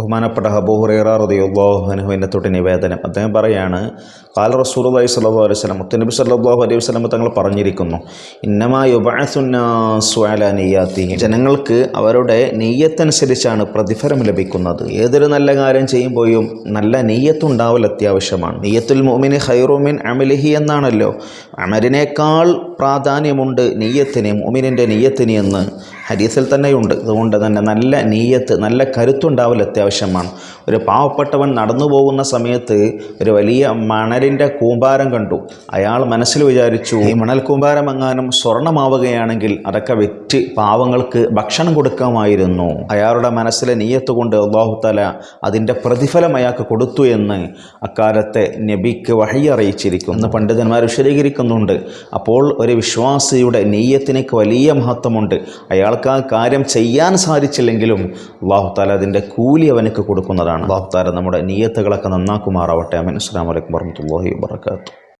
ബഹുമാനപ്പെട്ട ഹബൂഹുറേറ ബോഹനഹുവിന്റെ തൊട്ട് നിവേദനം. അദ്ദേഹം പറയാണ് കാല റസൂലുള്ളാഹി സല്ലാ അലൈഹി വസല്ലം മുത്തനബി സല്ലല്ലാഹു അലൈഹി വസല്ലം തങ്ങൾ പറഞ്ഞിരിക്കുന്നു ഇന്നമായുബഅസുന്നാസുഅല നെയ്യാത്തി ജനങ്ങൾക്ക് അവരുടെ നെയ്യത്തനുസരിച്ചാണ് പ്രതിഫലം ലഭിക്കുന്നത്. ഏതൊരു നല്ല കാര്യം ചെയ്യുമ്പോഴും നല്ല നെയ്യത്തുണ്ടാവൽ അത്യാവശ്യമാണ്. നെയ്യത്തുൽ മുഅ്മിനി ഹൈറോമിൻ അമലിഹി എന്നാണല്ലോ. അമലിനേക്കാൾ പ്രാധാന്യമുണ്ട് നെയ്യത്തിന് മോമിനിന്റെ നെയ്യത്തിന് എന്ന് ഹദീസിൽ തന്നെയുണ്ട്. അതുകൊണ്ട് തന്നെ നല്ല നെയ്യത്ത് നല്ല കരുത്തുണ്ടാവൽ അത്യാവശ്യമാണ്. ഒരു പാവപ്പെട്ടവൻ നടന്നു പോകുന്ന സമയത്ത് ഒരു വലിയ മണലിന്റെ കൂമ്പാരം കണ്ടു. അയാൾ മനസ്സിൽ വിചാരിച്ചു ഈ മണൽ കൂമ്പാരം എങ്ങാനും സ്വർണമാവുകയാണെങ്കിൽ അതൊക്കെ വിറ്റ് പാവങ്ങൾക്ക് ഭക്ഷണം കൊടുക്കാമായിരുന്നു. അയാളുടെ മനസ്സിലെ നീയത്ത് കൊണ്ട് അള്ളാഹുത്തല അതിന്റെ പ്രതിഫലം അയാൾക്ക് കൊടുത്തു എന്ന് അക്കാലത്തെ നബിക്ക് വഴി അറിയിച്ചിരിക്കുന്നു. എന്ന് പണ്ഡിതന്മാർ വിശദീകരിക്കുന്നുണ്ട് അപ്പോൾ ഒരു വിശ്വാസിയുടെ നെയ്യത്തിനേക്ക് വലിയ മഹത്വമുണ്ട്. അയാൾക്ക് ആ കാര്യം ചെയ്യാൻ സാധിച്ചില്ലെങ്കിലും അള്ളാഹുത്താല അതിന്റെ കൂലി അവനക്ക് കൊടുക്കുന്നതാണ്. അള്ളാഹുത്താല നമ്മുടെ നീയത്തുകളൊക്കെ നന്നാക്കുമാറാവട്ടെ. അമീൻ അസ്സാം വലൈക്കും الله وبركاته.